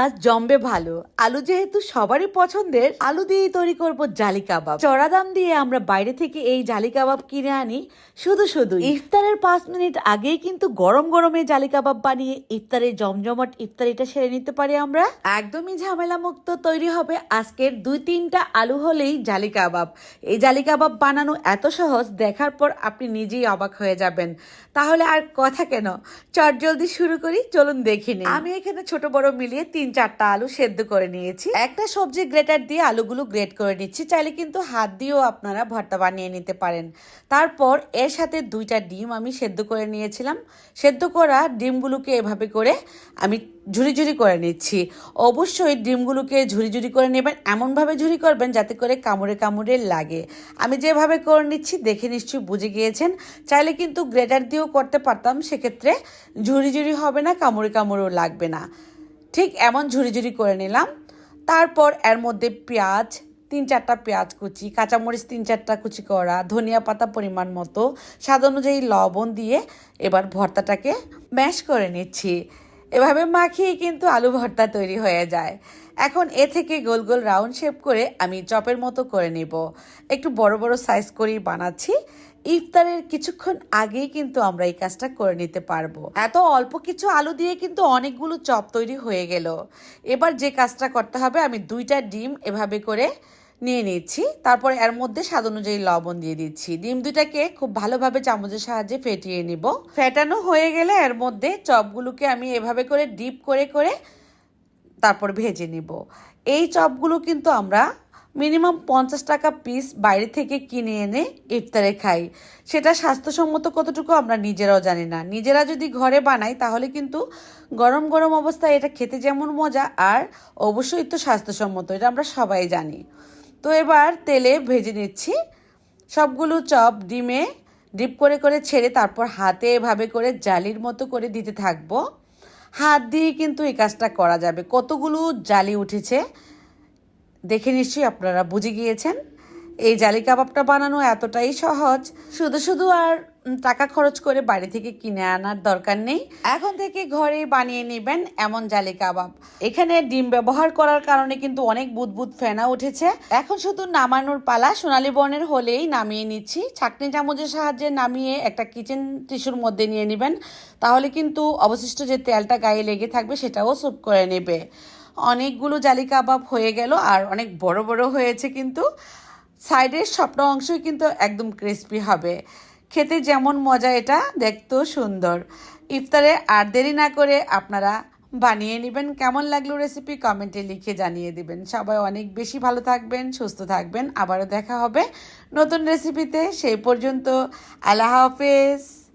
আজ জমবে ভালো। আলু যেহেতু সবারই পছন্দের, আলু দিয়েই তৈরি করব জালি কাবাব। চড়া দাম দিয়ে আমরা বাইরে থেকে এই জালি কাবাব কিনে আনি শুধু শুধু ইফতারের পাঁচ মিনিট আগেই কিন্তু গরম গরমে জালি কাবাব বানিয়ে ইফতারে জমজমাট ইফতারিটা সেরে নিতে পারি আমরা। একদমই ঝামেলা মুক্ত তৈরি হবে আজকের দুই তিনটা আলু হলেই জালি কাবাব। এই জালি কাবাব বানানো এত সহজ, দেখার পর আপনি নিজেই অবাক হয়ে যাবেন। তাহলে আর কথা কেন? চট জলদি শুরু করি, চলুন দেখি নিই। আমি এখানে ছোট বড় মিলিয়ে তিন চারটা আলু সেদ্ধ করে নিয়েছি। একটা সবজি গ্রেটার দিয়ে আলুগুলো গ্রেট করে নিচ্ছি। চাইলে কিন্তু হাত দিয়েও আপনারা ভর্তা বানিয়ে নিতে পারেন। তারপর এর সাথে দুইটা ডিম আমি সেদ্ধ করে নিয়েছিলাম। সেদ্ধ করা ডিমগুলোকে এভাবে করে আমি ঝুরি ঝুরি করে নিচ্ছি। অবশ্যই ডিমগুলোকে ঝুরি ঝুরি করে নেবেন, এমনভাবে ঝুরি করবেন যাতে করে কামড়ে কামড়ে লাগে। আমি যেভাবে করে নিচ্ছি দেখে নিশ্চয়ই বুঝে গিয়েছেন। চাইলে কিন্তু গ্রেটার দিয়েও করতে পারতাম, সেক্ষেত্রে ঝুরি ঝুরি হবে না, কামড়ে কামড়েও লাগবে না। ঠিক এমন ঝুরি ঝুড়ি করে নিলাম। তারপর এর মধ্যে পেঁয়াজ, তিন চারটা পেঁয়াজ কুচি, কাঁচামরিচ তিন চারটা কুচি করা, ধনিয়া পাতা পরিমাণ মতো, স্বাদ অনুযায়ী লবণ দিয়ে এবার ভর্তাটাকে ম্যাশ করে নিচ্ছি। এভাবে মাখিয়ে কিন্তু আলু ভর্তা তৈরি হয়ে যায়। এখন এ থেকে গোল গোল রাউন্ড শেপ করে আমি চপের মতো করে নিব। একটু বড় বড় সাইজ করেই বানাচ্ছি। ইফতারের কিছুক্ষণ আগেই কিন্তু আমরা এই কাজটা করে নিতে পারব। এত অল্প কিছু আলু দিয়ে কিন্তু অনেকগুলো চপ তৈরি হয়ে গেল। এবার যে কাজটা করতে হবে, আমি দুইটা ডিম এভাবে করে নিয়ে নিচ্ছি। তারপর এর মধ্যে স্বাদ অনুযায়ী লবণ দিয়ে দিচ্ছি। ডিম দুটাকে খুব ভালোভাবে চামচের সাহায্যে ফেটিয়ে নিব। ফেটানো হয়ে গেলে এর মধ্যে চপগুলোকে আমি এভাবে করে ডিপ করে করে তারপর ভেজে নিব। এই চপগুলো কিন্তু আমরা মিনিমাম পঞ্চাশ টাকা পিস বাইরে থেকে কিনে এনে ইফতারে খাই। সেটা স্বাস্থ্যসম্মত কতটুকু আমরা নিজেরাও জানি না। নিজেরা যদি ঘরে বানাই, তাহলে কিন্তু গরম গরম অবস্থায় এটা খেতে যেমন মজা, আর অবশ্যই তো স্বাস্থ্যসম্মত, এটা আমরা সবাই জানি। তো এবার তেলে ভেজে নিচ্ছি সবগুলো চপ, ডিমে ডিপ করে করে ছেড়ে তারপর হাতে এভাবে করে জালির মতো করে দিতে থাকব। হাত দিয়ে কিন্তু এই কাজটা করা যাবে। কতগুলো জালি উঠেছে দেখে নিশ্চয়ই আপনারা বুঝে গিয়েছেন। এই জালি কাবাবটা বানানো এতটাই সহজ। শুধু শুধু আর টাকা খরচ করে বাড়ি থেকে কিনে আনার দরকার নেই। এখন থেকে ঘরে বানিয়ে নেবেন এমন জালি কাবাব। এখানে ডিম ব্যবহার করার কারণে কিন্তু অনেক বুদবুদ ফেনা উঠেছে। এখন শুধু নামানোর পালা সোনালী বর্ণের হলেই নামিয়ে নিচ্ছি। ছাকনি চামচের সাহায্যে নামিয়ে একটা কিচেন টিস্যুর মধ্যে নিয়ে নেবেন। তাহলে কিন্তু অবশিষ্ট যে তেলটা গায়ে লেগে থাকবে সেটাও স্যুপ করে নেবে। অনেকগুলো জালি কাবাব হয়ে গেল আর অনেক বড় বড় হয়েছে কিন্তু। সাইডের সবটা অংশই কিন্তু একদম ক্রিস্পি হবে। খেতে যেমন মজা এটা, দেখতেও সুন্দর। ইফতারে আর দেরি না করে আপনারা বানিয়ে নেবেন। কেমন লাগল রেসিপি কমেন্টে লিখে জানিয়ে দিবেন। সবাই অনেক বেশি ভালো থাকবেন, সুস্থ থাকবেন। আবারও দেখা হবে নতুন রেসিপিতে সেই পর্যন্ত আল্লাহ হাফেজ।